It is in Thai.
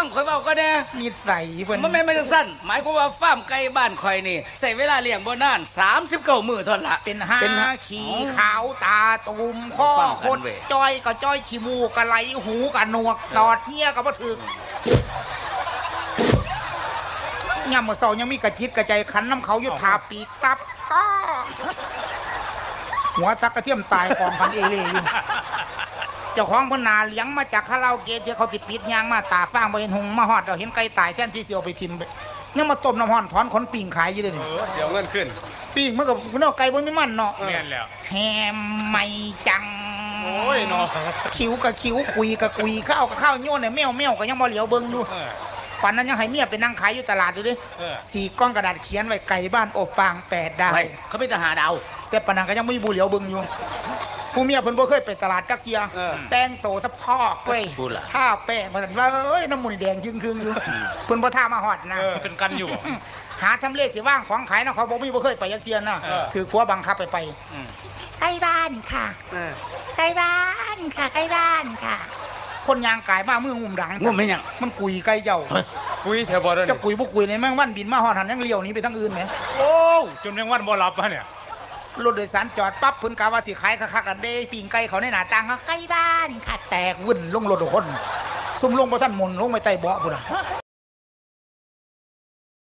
ฟังข่อยเว้าก็แน่นิสัยเพิ่นมันแม่นไม่จังสั้นหมายความว่าฟาร์มไก่บ้านข่อยนี่ใส่เวลาเลี้ยงบ่นาน39มื้อเท่านั้นละเป็นห้าเป็นห้าขี่ขาวตาตุ่มข้อฟังคกันนเว้ยจ้อยก็จ้อยขี้มูกก็ไหลหูก็หนวกตอดเงี้ยก็บ่ถึกยามมื้อเช้ายังมีกระจิตกระใจขันน้ำเขาอยู่ทาปีกตับก็หัวตักกระเทียมตายกองกันเอเล่อยู่ เจ้าของเพนนาเลี้ยงมาจากคาราโอเกะที่เขาติดปิดยางมาตาฟางไปเห็นหงมาฮอดเราเห็นไก่ตายแทนที่สิเอาไปทิมไปยังมาต้มน้ำห้อนถอนขนปิ่งขายอยู่เลยเอนี่อเสียวเงินขึ้นปิ่งมันกับเนื้อไก่บนไม่มันเนาะแม่นแล้วแฮมไม่จังโอ้ยเนาะคิ้วกับคิ้วคุยกับคุยข้าวกับข้าวโยนเนี่ยแมวแมวก็ยังบ่เหลียวเบิ่งอยู่เออป่านนั้นยังให้เมียไปนั่งขายอยู่ตลาดอยู่ดิเออสี่ก้อนกระดาษเขียนไว้ไก่บ้านอบฟางแปดดาวไว้เขาเป็นทหารดาวแต่ปานนันก็ยังไม่มีบุเหลียวเบิ่งอยู่ ผู้เมียเพิ่นบ่เคยไปตลาดจักเทียเออ แต่งโตวสะพอกเว้ยพูดล่ะ ท่าแป้งมันว่าเอ้ยน้ำมันแดงจึงคืงอยู่เพิ่นบ่ท่ามาฮอดนะเออเป็นกันอยู่บ่ หาทำเลสิว่างของขายนะเขาบอกมีบ่เคยไปจักเทียนะเออ ถือขัวบังคับไปไปอืมใกล้บ้านค่ะเออใกล้บ้านค่ะใกล้บ้านค่ะ คนยางกายมามืองุ่มดังงุ่มเป็นหยัง มันกุยไก่เจ้าเฮ้ย คุยแถวบ่เด้อจะกุยบ่กุยในแมงวันบินมาฮอดหันยังเลี้ยวหนี้ไปทางอื่นไหมโอ้จนแมงวันบ่หลับวะเนี่ย รถโดยสารจอดปั๊บเพิ่นกะว่าสิขายคักๆกันเด้ปิงไก่เขาในหน้าต่างเขาไก่บ้านขาดแตกวุ่นลงรถทุกคนซุ่มลงบ่ทันหมุนลงไปใต้เบาะพุ่นน่ะ